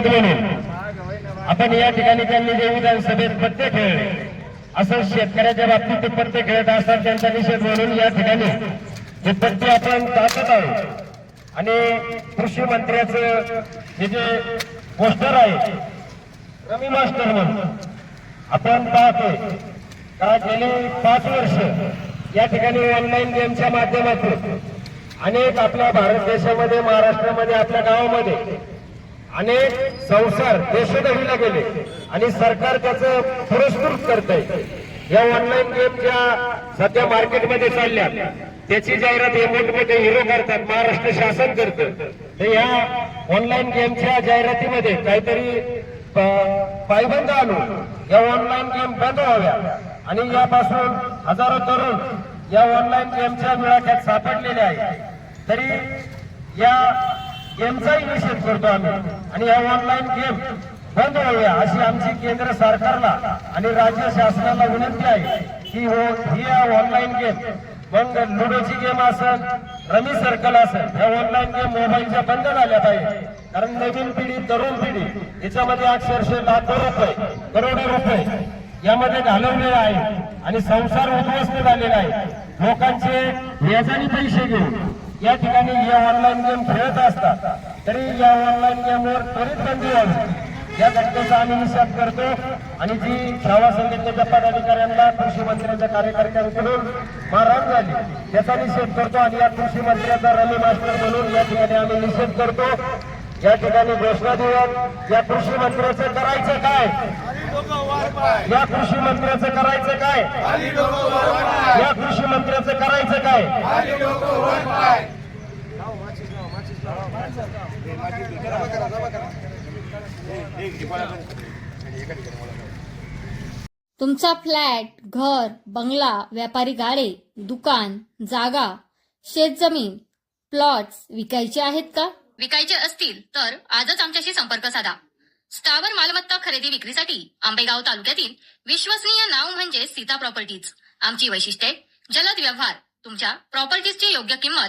निषेध म्हणून आपण या ठिकाणी त्यांनी जे विधानसभेत पत्ते खेळले असं शेतकऱ्याच्या बाबतीत ते पत्ते खेळत असतात त्यांचा निषेध म्हणून या ठिकाणी हे पत्ते आपण टाकत आहोत. आणि कृषी मंत्र्याचं हे जे पोस्टर आहे रमी मास्टर म्हणून आपण पाहतोय. का गेली पाच वर्ष या ठिकाणी ऑनलाईन गेमच्या माध्यमातून अनेक आपल्या भारत देशामध्ये महाराष्ट्रामध्ये आपल्या गावामध्ये अनेक संसार देशोधडीला गेले. आणि सरकार त्याचं पुरस्कृत करत आहे या ऑनलाईन गेमच्या सध्या मार्केटमध्ये चालल्या त्याची जाहिरात हे मोठमोठे हिरो करतात महाराष्ट्र शासन करतं. तर या ऑनलाईन गेमच्या जाहिरातीमध्ये काहीतरी प- पायबंद आणून या ऑनलाईन गेम बंद व्हाव्या. आणि यापासून हजारो तरुण या ऑनलाईन गेमच्या विळाख्यात सापडलेले आहेत. तरी या गेमचाही निषेध करतो आम्ही. आणि या ऑनलाईन गेम बंद व्हाव्या अशी आमची केंद्र सरकारला आणि राज्य शासनाला विनंती आहे की हो ही ऑनलाईन गेम. मग लुडोची गेम असेल रमी सर्कल असेल या ऑनलाईन गेम मोबाईलच्या बंद झाल्या पाहिजे. कारण नवीन पिढी तरुण पिढी याच्यामध्ये अक्षरशः लाखो रुपये करोडो रुपये यामध्ये घालवलेले आहे आणि संसार उद्ध्वस्त झालेला आहे. लोकांचे व्याजाने पैसे घेऊन. या ठिकाणी या ऑनलाईन गेम खेळत असतात. तरी या ऑनलाईन गेमवर त्वरित बंदी व्हावी या घटनेचा आम्ही निषेध करतो. आणि जी शाळा संघटनेच्या पदाधिकाऱ्यांना कृषी मंत्र्यांच्या कार्यकर्त्यांकडून मारहाण झाली त्याचा निषेध करतो आणि या कृषी मंत्र्याचा रमी मास्टर म्हणून या ठिकाणी आम्ही निषेध करतो. या ठिकाणी घोषणा देऊयात या कृषी मंत्र्याचं करायचं काय? या कृषी मंत्र्याचं करायचं काय? या कृषी मंत्र्याचं करायचं काय? तुमचा फ्लॅट घर बंगला व्यापारी गाडे दुकान जागा शेतजमीन प्लॉट्स विकायचे आहेत का? विकायचे असतील तर आजच आमच्याशी संपर्क साधा. स्थावर मालमत्ता खरेदी विक्रीसाठी आंबेगाव तालुक्यातील विश्वसनीय नाव म्हणजे सीता प्रॉपर्टीज. आमची वैशिष्ट्ये जलद व्यवहार तुमच्या प्रॉपर्टीजची योग्य किंमत